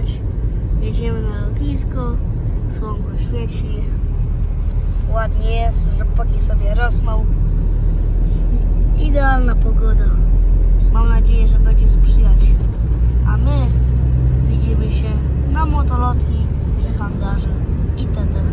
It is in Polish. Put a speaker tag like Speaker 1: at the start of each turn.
Speaker 1: spać. Jedziemy na lotnisko, słonko świeci. Ładnie jest, rzepaki sobie rosną. Idealna pogoda. Mam nadzieję, że będzie sprzyjać. A my widzimy się na motolotni przy hangarze itd.